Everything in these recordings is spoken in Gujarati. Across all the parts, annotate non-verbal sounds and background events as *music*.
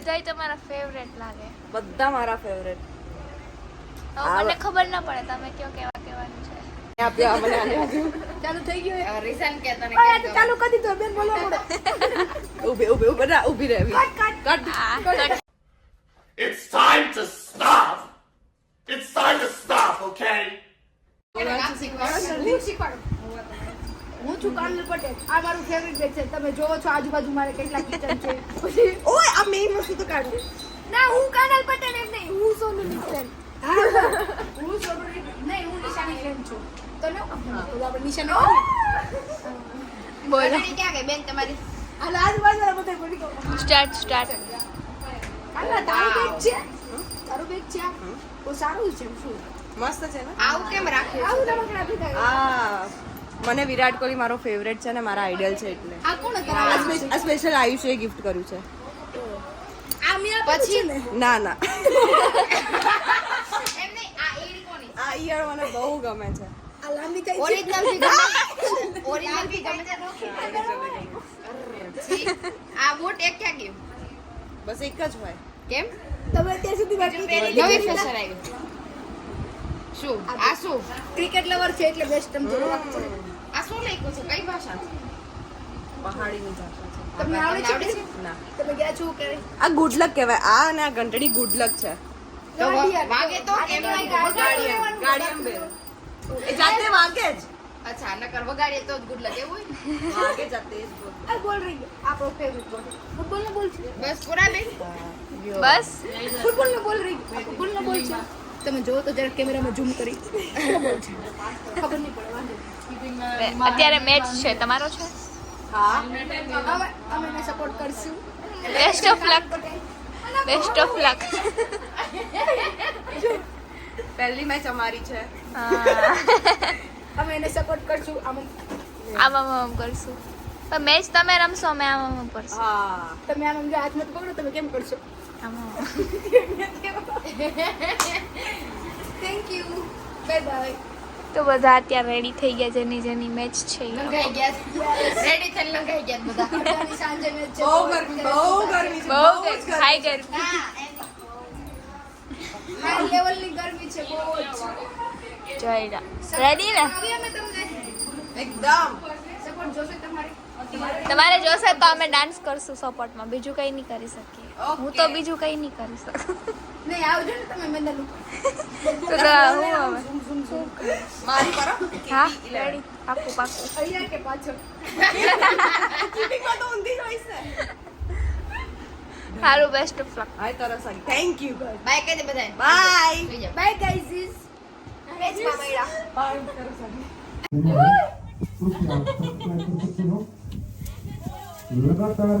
બધાય તમારા ફેવરેટ લાગે. બધા મારા ફેવરેટ મને ખબર ના પડે તમે કયો કેવા કેવાનું છે. આપ્યા મને આને આપ્યું. ચાલુ થઈ ગયું રીઝન કે તને અરે, આ તો ચાલુ કરી દીધું બેન બોલો *laughs* બોલો ઊભી ઊભી ઊભી ના ઊભી રહેવી. Cut cut. It's time to stop! It's time to stop, okay? હું હું છું કાનલ પટેલ. આ મારું ફેવરિટ બેગ છે. તમે જોવો છો આજુબાજુ મારે કેટલા કિચન છે. પછી ઓય! આ મેઈન વસ્તુ તો કાઢ ના હું કાનલ પટેલ એમ નહીં હું સોનુ નિશાન. હું. સોનુ નહીં હું નિશાની ફ્રેન્ડ છું. તો ને તો આપણે નિશાન બોલ. ક્યાં ગઈ બેન તમારી? અને આજુબાજુ બધા બોલી ગયો સ્ટાર્ટ સ્ટાર્ટ. હાલ તારું બેગ છે? તારું બેગ છે? ઓ સારું છે શું? મસ્ત છે ને? આવું કેમ રાખ્યું આવું રમકડા ભેગા હા. મને વિરાટ કોહલી મારો ફેવરેટ છે ને મારા આઈડલ છે એટલે. આ કોણ કરાવે આ સ્પેશિયલ આયુષે ગિફ્ટ કર્યું છે. પછી? ના? ના આ ઈયર મને બહુ ગમે છે. આ લાંબી કઈ ઓરિજિનલથી ગમે ઓરિજિનલથી ગમે છે? આ બોટ એક ક્યાં ગયું? બસ એક જ હોય. કેમ? તમે અત્યાર સુધી બાકી નવી ફેશન આવી. શું? આ શું? ક્રિકેટ લવર છે એટલે બેસ્ટ તમને આ શું લખ્યું છે? કઈ ભાષા? પહાડીની ભાષા છે. તમને આવડે છે? ના. તમે ગયા છો કે આ ગુડ લક કહેવાય. આ અને આ ઘંટડી ગુડ લક છે. તો વાગે નહીં એ જાતે વાગે જ. અચ્છા કર વગાડીએ તો ગુડ લગે એવું હોય વાગે જાતે જ બોલ આ બોલ રહી આપણો ફેવરિટ બોલ ફૂટબોલ નો બોલ છે? બસ પૂરા બેન? બસ. ફૂટબોલ નો બોલ રહી ફૂટબોલ નો બોલ છે. તમે જોવો તો જરા કેમેરામાં ઝૂમ કરી. ખબર નહીં પડે અત્યારે મેચ છે. તમારો છે? હા. અમે અમે એને સપોર્ટ કરશું. Best of luck best of luck પહેલી મેચ અમારી છે. અમે એને સપોર્ટ કરશું. અમે આમ. આમ આમ કરશું. પણ મેચ તમે રમશો અમે આમ આમ આમ કરશું. હા. તમે આમ જો હાથ મત પકડો તમે કેમ કરશો? આમ આમ. થેન્ક યુ બાય બાય તો બધા અત્યારે રેડી થઈ ગયા જેની જેની મેચ છે. લંઘાઈ ગયા. રેડી થઈને લંઘાઈ ગયા બધા. *laughs* સાંજે મેચ છે. બહુ ગરમી બહુ ગરમી બહુ ગરમી, હાઈ ગરમી. હાઈ લેવલની ગરમી છે બહુ જ જયડા રેડી ને? આવી અમે તમને? એકદમ. સપોર્ટ જોશે તમારી? તમારે જોશે તો અમે ડાન્સ કરશું સપોર્ટમાં બીજું કંઈ નહીં કરી શકીએ. હું તો બીજું કઈ નહીં કરી શકું નહીં આવજો ને તમે મને હા રેડી થેન્ક યુ બાય કહી દે બધાય બાય બાય ગાઈઝ ઇઝ લગાતાર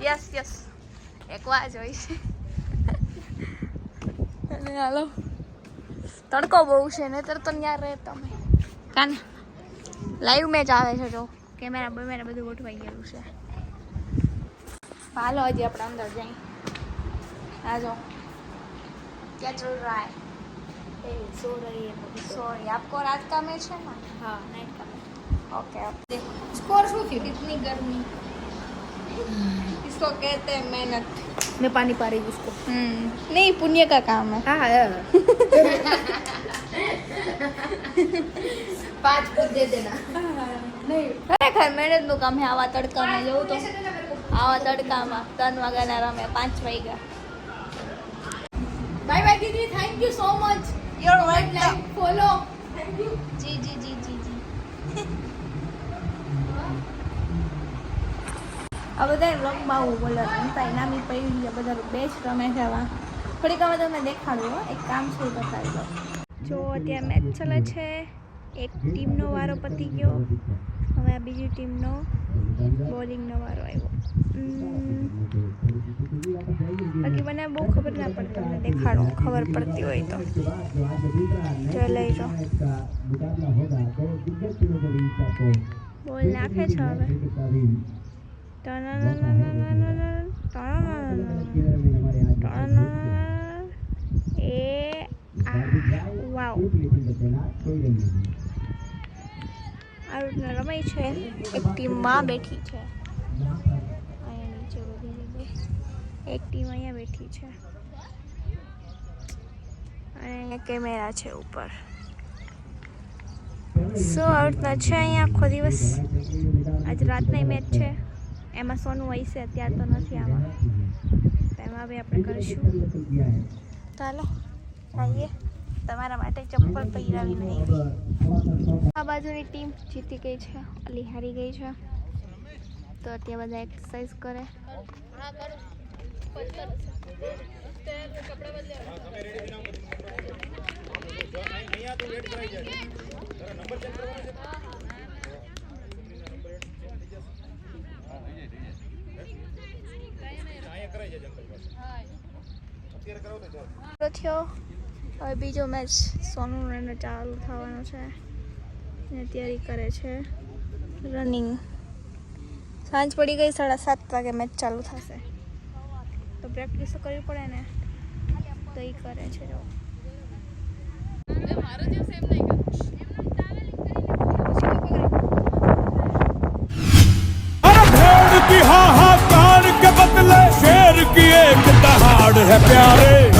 યસ યસ એક વાર જોઈ છે અને હાલો તડકો બહુ છે નહીતર તો ત્યાં રહે તમે કાને લાઈવ મેચ આવે છે જો કેમેરા બેમેરા બધું ગોઠવાઈ ગયેલું છે હાલો હજી આપણે અંદર જઈ આ જો क्या चल रहा है સો રહી सॉरी आपको रात का मैच है ना હા નાઈટ કા ओके ओके સ્કોર શું થયું इतनी गर्मी इसको कहते हैं मेहनत મેં પાણી પારી उसको हम्म नहीं पुण्य का काम है હા હા પાંચ ફૂટ દે દેના નહીં ખરેખર મહેનતનું કામ છે આવા તડકામાં જવું તો આવા તડકામાં ત્રણ વાગ્યાના રમે પાંચ વાગ્યા bye bye Didi thank you so much your welcome like follow જી જી જી જી જી આ બધા વ્લોગ બહુ બોલર રમતા નામી પડી ગયા બધા બેસ્ટ રમે જવા થોડીક હવે તમે દેખાડું એક કામ છે બતાવી દો જો, અત્યારે મેચ ચાલે છે. એક ટીમનો વારો પતી ગયો. હવે આ બીજી ટીમનો બોલિંગનો વારો આવ્યો. બાકી મને બહુ ખબર ના પડતી તમને દેખાડો, ખબર પડતી હોય તો. જો, લઈ જો. બોલ, નાખે છે હવે. એ વાવ આ રીતના રમાય છે એક ટીમમાં બેઠી છે અહીંયા એક ટીમ અહીંયા બેઠી છે અને અહીંયા કેમેરા છે ઉપર સો આ છે અહીંયા આખો દિવસ? આજ રાતની મેચ છે? એમાં સોનું હોય છે, અત્યારે તો નથી આમાં એમાં બી આપણે કરીશું. ચાલો, આવીએ. તમારા માટે ચપ્પલ પહેરાવી નહીં આ બાજુની ટીમ જીતી ગઈ છે, અલી હારી ગઈ છે. તો અત્યારે બધા એક્સરસાઇઝ કરે. પૂરો થયો હવે બીજો મેચ સોનું રન ચાલુ થવાનો છે. ને તૈયારી કરે છે રનિંગ સાંજ પડી ગઈ, સાડા સાત વાગે મેચ ચાલુ થશે. તો પ્રેક્ટિસ તો કરવી પડે ને? તો એ કરે છે જો प्यारे